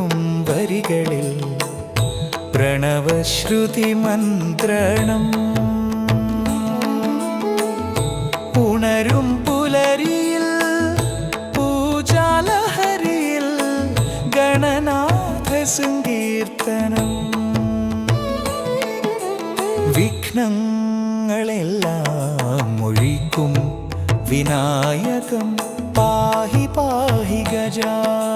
പിറക്കും വരികളിൽ പ്രണവശ്രുതി മന്ത്രണം. ഉണരും പുലരിയിൽ പൂജാലഹരിയിൽ ഗണനാഥ സങ്കീർത്തനം വിഘ്നങ്ങളെല്ലാം മൊഴിക്കും വിനായകം പാഹി പാഹി ഗജാനനം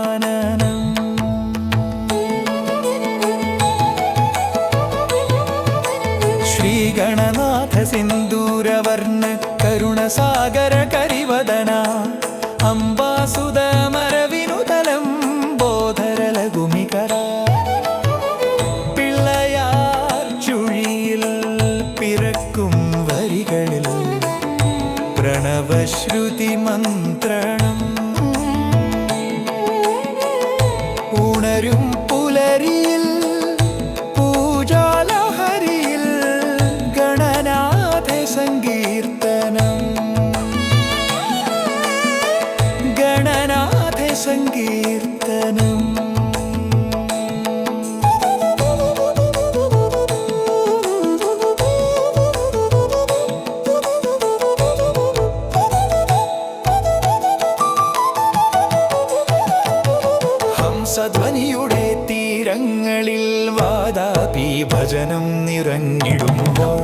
ശ്രീഗണനാഥ സിന്ദൂരവർണ കരുണസാഗര കരിവദന അംബാസുതമരവിനുതലം ബോധരലഘുമികര പിള്ളയാർ ചുഴിയിൽ പിറക്കും വരികളിൽ പ്രണവശ്രുതി മന്ത്രണം. ഉണരും പുലരിയിൽ ഗണനാഥ സങ്കീർത്തനം. ഗണനാഥ സങ്കീർത്തനം. ഹംസധ്വനിയുടെ തീരങ്ങളിൽ വാദാപി ഭജനം നിറഞ്ഞിടുമ്പോൾ.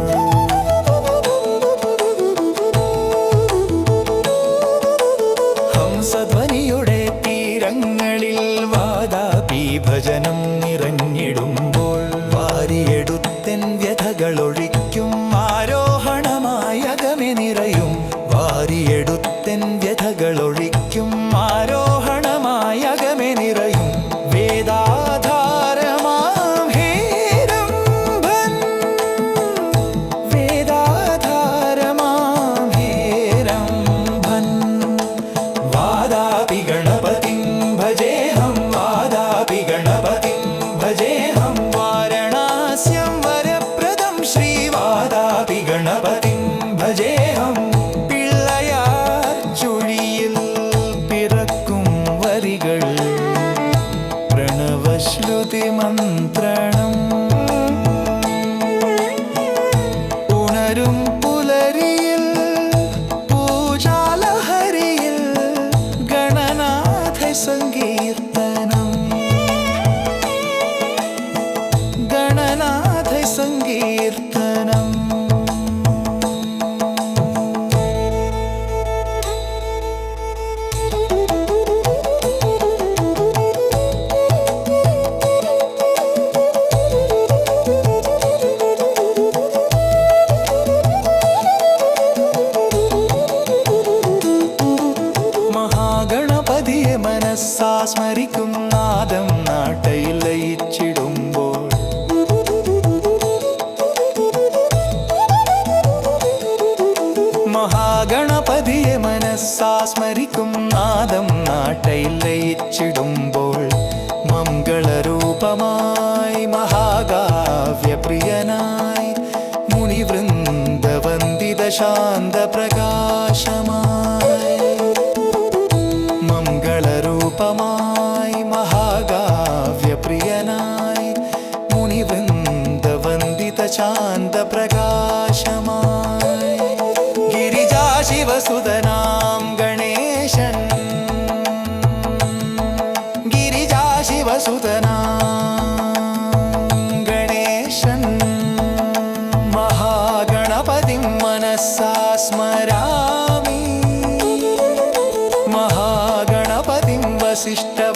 ഹംസധ്വനിയുടെ തീരങ്ങളിൽ വാദാപി ഭജനം വാദാപി ഗണപതിം ഭജേഹം വാദാപി ഗണപതിം ഭജേഹം. വാരണാസ്യം വരപ്രദം ശ്രീവാദാപി ഗണപതിം ഭജേഹം. പിള്ളയാർ ചുഴിയിൽ പിറക്കും വരികൾ പ്രണവശ്രുതി മന്ത്രണം സങ്കീർത്തനം ഗണനാഥ മഹാഗണപതിയെ മനസ്സാ സ്മരിക്കും നാദം നാട്ടയിൽ ലയിച്ചിടുമ്പോൾ മംഗളരൂപമായി മഹാകാവ്യപ്രിയനായി മുനിവൃന്ദവന്ദിത ശാന്ത പ്രകാശമായി മംഗളരൂപമായി മഹാകാവ്യപ്രിയനായി മുനിവൃന്ദവന്ദിത ശാന്ത ശിവസുതനാം ഗണേശൻ മഹാഗണപതി മനസ്സാ സ്മരാമി മഹാഗണപതിം വസിഷ്ഠവാമദേവാദിവന്ദിത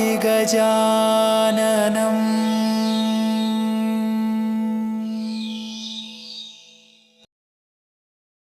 गजाननम्